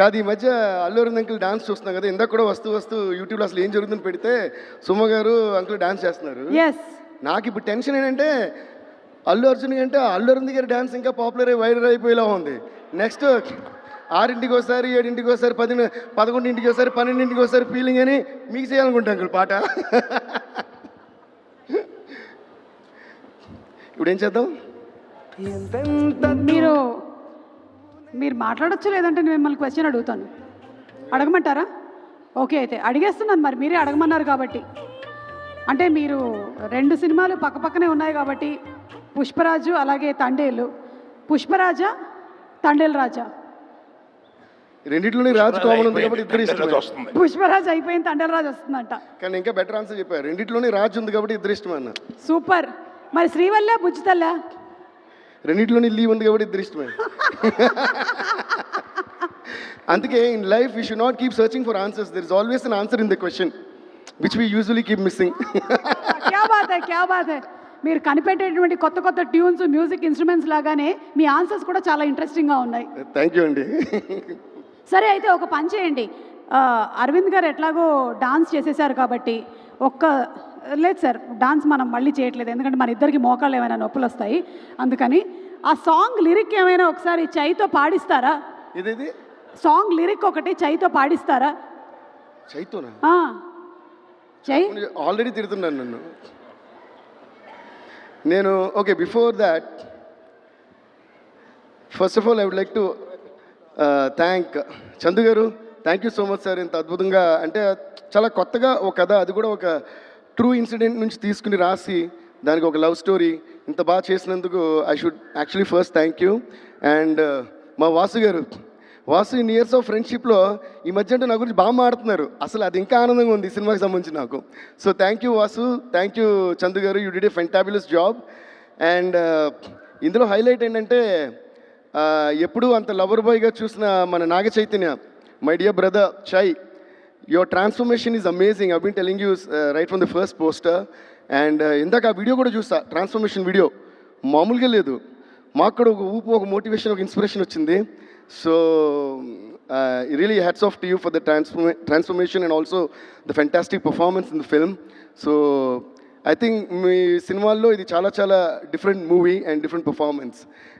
కాదు ఈ మధ్య అల్లు అరవింద్ అంకుల్ డాన్స్ చూస్తున్నాం కదా ఇందాక కూడా వస్తూ వస్తూ యూట్యూబ్లో అసలు ఏం జరుగుతుందని పెడితే సుమ గారు అంకుల్ డాన్స్ చేస్తున్నారు. నాకు ఇప్పుడు టెన్షన్ ఏంటంటే అల్లు అర్జున్ కంటే అల్లు అరవింద్ గారి డాన్స్ ఇంకా పాపులర్ అయి వైరల్ అయిపోయేలా ఉంది. నెక్స్ట్ ఆరింటికి ఒకసారి ఏడింటికి ఒకసారి పది పదకొండింటికి ఒకసారి పన్నెండింటికి ఒకసారి ఫీలింగ్ అని మీకు చేయాలనుకుంటా అంకుల్ పాట. ఇప్పుడు ఏం చేద్దాం? మీరు మీరు మాట్లాడొచ్చు లేదంటే నేను మిమ్మల్ని క్వశ్చన్ అడుగుతాను? అడగమంటారా? ఓకే అయితే అడిగేస్తున్నాను మరి మీరే అడగమన్నారు కాబట్టి. అంటే మీరు రెండు సినిమాలు పక్కపక్కనే ఉన్నాయి కాబట్టి పుష్పరాజు అలాగే తండేలు. పుష్పరాజా తండేలు రాజా? రెండిట్లోనే రాజు కామన్ ఉంది కాబట్టి ఇద్దరు ఇష్టమే. వస్తుంది. పుష్పరాజు అయిపోయింది తండేలు రాజు వస్తుందంట. కానీ ఇంకా బెటర్ ఆన్సర్ చెప్పారు. రెండిట్లోనే రాజు ఉంది కాబట్టి ఇద్దరు ఇష్టం అన్న సూపర్. మరి శ్రీవల్ల బుజ్జితల్లా? రెండిట్లోనే లీవ్ ఉంది కాబట్టి ఇద్దరు ఇష్టమే. అందుకే in life we should not keep searching for answers there is always an answer in the question which we usually keep missing క్యా బాత్ హై క్యా బాత్ హై? మీరు కనిపెట్టేటువంటి కొత్త కొత్త ట్యూన్స్ మ్యూజిక్ ఇన్స్ట్రుమెంట్స్ లాగానే మీ ఆన్సర్స్ కూడా చాలా ఇంట్రెస్టింగ్గా ఉన్నాయి. థ్యాంక్ యూ అండి సరే అయితే ఒక పని చేయండి. అరవింద్ గారు ఎట్లాగో డాన్స్ చేసేసారు కాబట్టి ఒక్క లేదు సార్ డాన్స్ మనం మళ్ళీ చేయట్లేదు. ఎందుకంటే మన ఇద్దరికి మోకాళ్ళు ఏమైనా నొప్పులు వస్తాయి. అందుకని ఆ సాంగ్ లిరిక్ ఏమైనా ఒకసారి చైతో పాడిస్తారా? ఇదేది సాంగ్ లిరిక్ ఒకటి చైతో పాడిస్తారా? చైతోనా? చై ఆల్రెడీ తిడుతున్నాను నన్ను. నేను okay before that first of all I would like to thank Chandu garu thank you so much sir ఇంత అద్భుతంగా అంటే చాలా కొత్తగా ఒక కథ అది కూడా ఒక ట్రూ ఇన్సిడెంట్ నుంచి తీసుకుని రాసి దానికి ఒక లవ్ స్టోరీ. ఇంత బాగా చేసినందుకు I should actually first thank you and మా వాసు గారు వాసు ఇన్ ఇయర్స్ ఆఫ్ ఫ్రెండ్షిప్లో ఈ మధ్య అంటే నా గురించి బాగా మాడుతున్నారు అసలు అది ఇంకా ఆనందంగా ఉంది సినిమాకి సంబంధించి నాకు. So thank you Vasu thank you Chandu garu you did a fantabulous job and ఇందులో హైలైట్ ఏంటంటే ఎప్పుడూ అంత లవర్ బాయ్గా చూసిన మన Naga Chaitanya my dear brother Chai your transformation is amazing I been telling you right from the first poster and ఇందాక ఆ video కూడా చూసా ట్రాన్స్ఫర్మేషన్ వీడియో. మామూలుగా లేదు. మాకు కూడా ఒక ఊపు ఒక మోటివేషన్ ఒక ఇన్స్పిరేషన్ వచ్చింది. So really hats off to you for the transformation transformation and also the fantastic performance in the film so I think మీ సినిమాల్లో ఇది చాలా చాలా different movie and different performance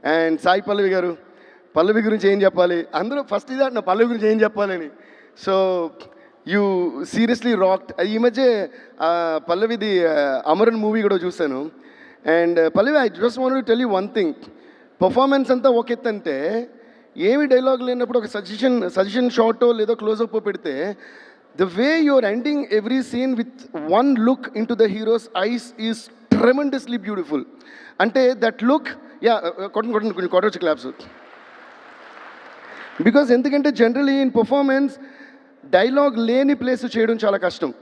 and Sai Pallavi garu Pallavi గురించి ఏం చెప్పాలి? అందరూ first ఇది నా పల్లవి గురించి ఏం చెప్పాలని సో యూ సీరియస్లీ రాక్డ్. ఈ మధ్య పల్లవిది అమరన్ మూవీ కూడా చూశాను. And Pallavi I just want tell you one thing. Performance అంతా ఒక ఎత్తు అంటే ఏమి డైలాగ్ లేనప్పుడు ఒక సజెషన్ సజెషన్ షార్టో లేదో క్లోజప్ పెడితే the way your ending every scene with one look into the heroes eyes is tremendously beautiful. అంటే దట్ లుక్ యా కొట్టను కొట్టండి కొంచెం కొట్టవచ్చు క్లాప్స్. బికాస్ ఎందుకంటే జనరలీ ఇన్ పర్ఫార్మెన్స్ డైలాగ్ లేని ప్లేస్ చేయడం చాలా కష్టం.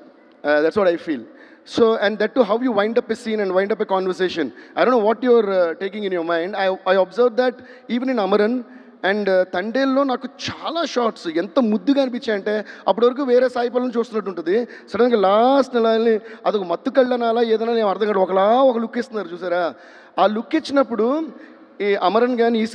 That's what I feel so and that to how you wind up a scene and wind up a conversation I don't know what your taking in your mind I I observe that even in Amaran and తండేల్లో నాకు చాలా shorts ఎంత ముద్దుగా అనిపించాయంటే అప్పటి వరకు వేరే సాయి పనులను చూస్తున్నట్టు ఉంటుంది. సడన్గా లాస్ట్ నెలని అదొక మత్తు కళ్ళనాలా ఏదైనా నేను అర్థం కాదు ఒకలా ఒక లుక్ ఇస్తున్నారు చూసారా? ఆ లుక్ ఇచ్చినప్పుడు Amaran Gan, E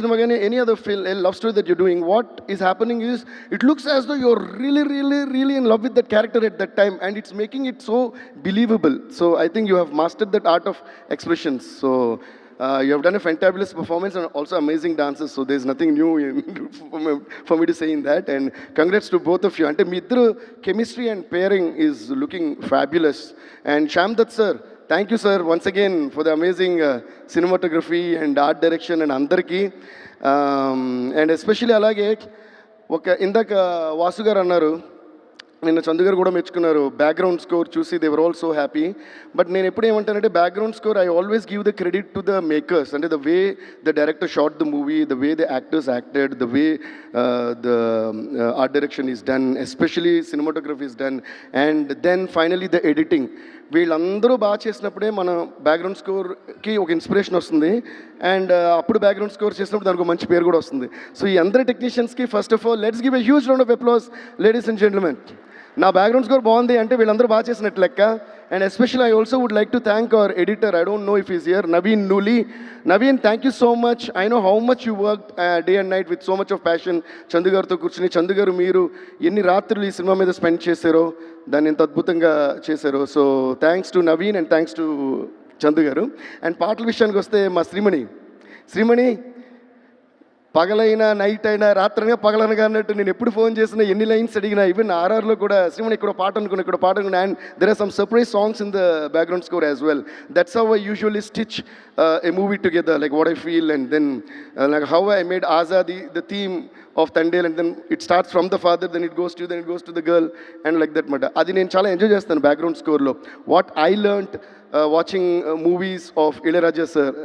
any other film, love story that you're doing, what is happening is it looks as though you're really, really, really in love with that character at that time, and it's making it so believable. So I think you have mastered that art of expressions. So. Uh, you have done a fantabulous performance and also amazing dances, so there's nothing new in, for, me, for, me, to say in that. And congrats to both of you. And Mitra, chemistry and pairing is looking fabulous. And Shamdat sir, thank you sir once again for the amazing cinematography and art direction and అందరికీ. And especially అలాగే ఒక ఇందాక వాసు గారు అన్నారు నిన్న చందు గారు కూడా మెచ్చుకున్నారు బ్యాక్గ్రౌండ్ స్కోర్ చూసి they were all so happy but నేను ఎప్పుడు ఏమంటానంటే background score I always give the credit to the makers అంటే the way the director shot the movie the way the actors acted the way the art direction is done especially cinematography is done and then finally the editing వీళ్ళందరూ బాగా చేసినప్పుడే మన background స్కోర్కి ఒక inspiration వస్తుంది. And uh, అప్పుడు background score చేసినప్పుడు దానికి మంచి పేరు కూడా వస్తుంది. సో ఈ అందరి టెక్నీషియన్స్కి first of all let's give a huge round of applause ladies and gentlemen నా బ్యాక్గ్రౌండ్ స్కోర్ బాగుంది అంటే వీళ్ళందరూ బాగా చేసినట్టు లెక్క. And special I also would like to thank our editor I don't know if he's here Naveen Nuli. Naveen thank you so much I know how much you work day and night with so much of passion Chandu గారితో కూర్చుని చందు గారు మీరు ఎన్ని రాత్రులు ఈ cinema మీద spend చేశారో దాన్ని ఎంత అద్భుతంగా చేశారు. So thanks to Naveen and thanks to Chandu garu. And పాటల విషయానికి వస్తే మా శ్రీమణి. శ్రీమణి పగలైనా నైట్ అయినా రాత్రైనా పగలనగా అన్నట్టు నేను ఎప్పుడు ఫోన్ చేసినా ఎన్ని లైన్స్ అడిగినా ఈవెన్ ఆర్ఆర్లో కూడా శ్రీమణి ఇక్కడ పాట అనుకున్నా ఇక్కడ పాట అనుకున్నా. And there are some surprise songs in the background score as well that's how I usually stitch a movie together like what I feel and then like how I made Azadi the theme of Thandel and then it starts from the father then it goes to then it goes to the girl and like that మాట అది నేను చాలా enjoy చేస్తాను background స్కోర్లో what I learnt watching movies of Ilaiyaraaja sir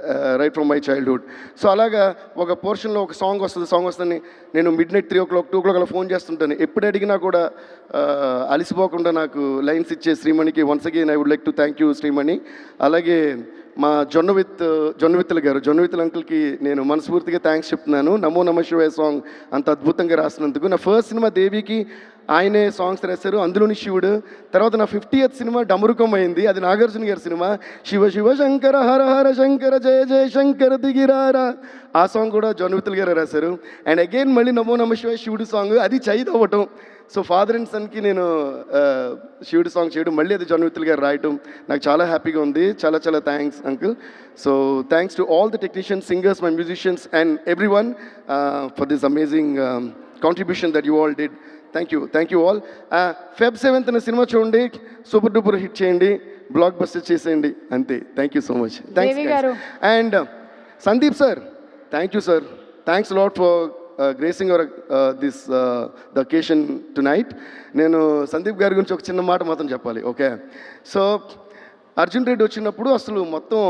right from my childhood so అలాగా ఒక పోర్షన్లో ఒక song వస్తుంది సాంగ్ వస్తుంది నేను midnight three o'clock two o'clock phone చేస్తుంటాను ఎప్పుడు అడిగినా కూడా అలసిపోకుండా నాకు లైన్స్ ఇచ్చే శ్రీమణికి once again I would like to thank you Shreemani అలాగే మా జొన్నవిత్ జొన్నవిత్తుల జొన్న విత్తుల గారు జొన్నవిత్తుల అంకుల్కి నేను మనస్ఫూర్తిగా థ్యాంక్స్ చెప్తున్నాను. నమో నమ శివాయ సాంగ్ అంత అద్భుతంగా రాసినందుకు. నా ఫస్ట్ సినిమా దేవికి ఆయనే సాంగ్స్ రాశారు. అందులోని శివుడు తర్వాత నా ఫిఫ్టీ సినిమా డమరుకం అయింది అది నాగార్జున గారి సినిమా. శివ శివ శంకర హర హర శంకర జయ జయ శంకర దిగిరారా. ఆ సాంగ్ కూడా జొన్న గారు రాశారు. అండ్ అగైన్ మళ్ళీ నమో నమ శివ శివుడు సాంగ్ అది చైత్ అవ్వటం. సో ఫాదర్ అండ్ సన్కి నేను శివుడు సాంగ్ చేయడం మళ్ళీ అది జొన్నవిత్తులు గారు రాయటం నాకు చాలా హ్యాపీగా ఉంది. చాలా చాలా thanks uncle so thanks to all the technicians singers my musicians and everyone for this amazing contribution that you all did thank you thank you all Feb seventh cinema చూడండి. సూపర్ డూపర్ హిట్ చేయండి. Blockbuster చేసేయండి. అంతే. Thank you so much గారు. And Sandeep sir thank you sir thanks lot for gracing our this the occasion tonight నేను సందీప్ గారి గురించి ఒక చిన్న మాట మాత్రం చెప్పాలి. ఓకే సో అర్జున్ రెడ్డి వచ్చినప్పుడు అసలు మొత్తం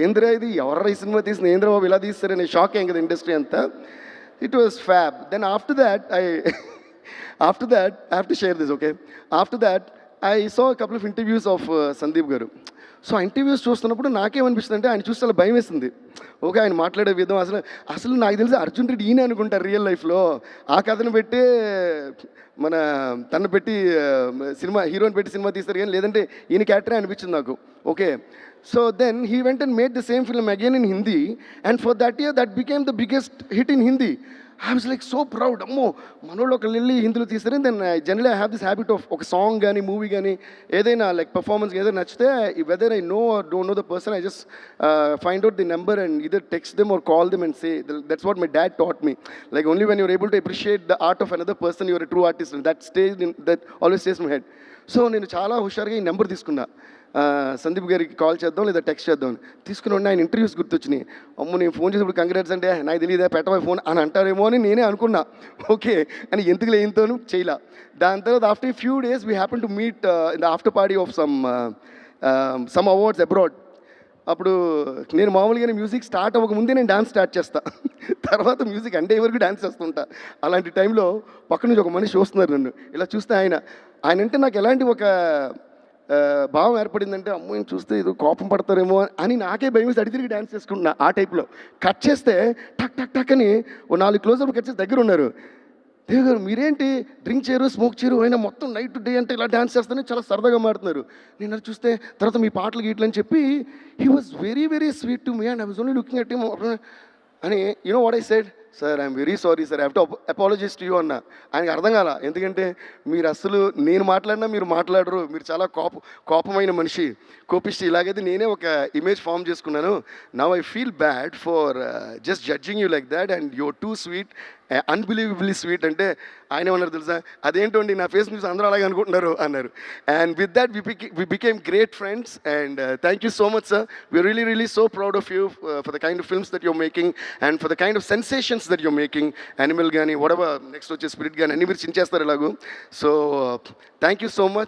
ఏంద్రా ఇది? ఎవరు ఈ సినిమా తీసిన ఏంద్ర బాబు ఇలా తీస్తారనే షాక్ అయ్యింది కదా ఇండస్ట్రీ అంతా. It was fab then after that I after that I have to share this okay after that I so couple of interviews of Sandeep garu so ఆ ఇంటర్వ్యూస్ చూస్తున్నప్పుడు నాకేమనిపిస్తుంది అంటే ఆయన చూస్తే అలా భయం వేసింది. ఓకే ఆయన మాట్లాడే విధం అసలు అసలు నాకు తెలిసి అర్జున్ రెడ్డి ఈయన అనుకుంటారు రియల్ లైఫ్లో ఆ కథను పెట్టి మన తను పెట్టి సినిమా హీరోని పెట్టి సినిమా తీస్తారు కానీ లేదంటే ఈయన క్యారెక్టరే అనిపించింది నాకు. Okay. So then he went and made the same film again in Hindi and for that year that became the biggest hit in Hindi I was like so proud అమ్మో మనోళ్ళు ఒకళ్ళు వెళ్ళి హిందీలో తీస్తారు. Then general I have this habit of ఒక song కానీ movie కానీ ఏదైనా లైక్ పర్ఫార్మెన్స్ ఏదైనా నచ్చితే whether I know don't know the person I just find out the number and either text them or call them and say that's what my dad taught me like only when you're able to appreciate the art of another person you're true artist that stage that always stays my head so నేను చాలా హుషారుగా ఈ number తీసుకున్నా. సందీప్ గారికి call చేద్దాం లేదా text చేద్దాం. తీసుకుని ఉండి ఆయన ఇంటర్వ్యూస్ గుర్తొచ్చినాయి. అమ్మ నేను ఫోన్ చేసినప్పుడు కంగ్రాట్స్ అంటే నాకు తెలియదా పెట్టవా ఫోన్ అని అంటారేమో అని నేనే అనుకున్నా. ఓకే అని ఎందుకు లేనితోను చేయలా. దాని తర్వాత after few days we happen to meet in the after party of some some awards abroad అప్పుడు నేను మామూలుగానే మ్యూజిక్ స్టార్ట్ అవ్వక ముందే నేను డాన్స్ స్టార్ట్ చేస్తా. తర్వాత మ్యూజిక్ అంటే వరకు డ్యాన్స్ చేస్తుంటా. అలాంటి టైంలో పక్క నుంచి ఒక మనిషి చూస్తున్నారు నన్ను. ఇలా చూస్తే ఆయన. ఆయన అంటే నాకు ఎలాంటి ఒక భావం ఏర్పడిందంటే అమ్మాయిని చూస్తే ఇది కోపం పడతారేమో అని నాకే భయం వేసి తిరిగి డ్యాన్స్ చేసుకుంటున్నా ఆ టైప్లో. కట్ చేస్తే టక్ టక్ టక్ అని ఓ నాలుగు క్లోజ్అప్ కట్ చేసి దగ్గర ఉన్నారు. దేవ్ గారు మీరేంటి డ్రింక్ చేయరు స్మోక్ చేయరు అయినా మొత్తం నైట్ డే అంటే ఇలా డ్యాన్స్ చేస్తేనే చాలా సరదాగా మాడుతున్నారు నేను అది చూస్తే తర్వాత మీ పాటలు గీట్లని చెప్పి he was very very sweet to me and I was only looking at అని you know what I said sir I'm very sorry sir have to apologies to you అన్న. ఆయనకి అర్థం కాల? ఎందుకంటే మీరు అసలు నేను మాట్లాడినా మీరు మాట్లాడరు. మీరు చాలా కోప కోపమైన మనిషి. కోపిష్టి. ఇలాగైతే నేనే ఒక ఇమేజ్ ఫామ్ చేసుకున్నాను. Now I feel bad for just judging you like that and you're too sweet unbelievably sweet అంటే ఆయన ఏమన్నారు తెలుసా? అదేంటండి నా ఫేస్ న్యూస్ అందరూ అలాగే అనుకుంటున్నారు అన్నారు. And with that we we became great friends and thank you so much sir we really really so proud of you for the kind of films that you're making and for the kind of sensations that you're making Animal కానీ వడవ next వచ్చే spirit కానీ అన్ని మీరు చించేస్తారు ఇలాగూ so thank you so much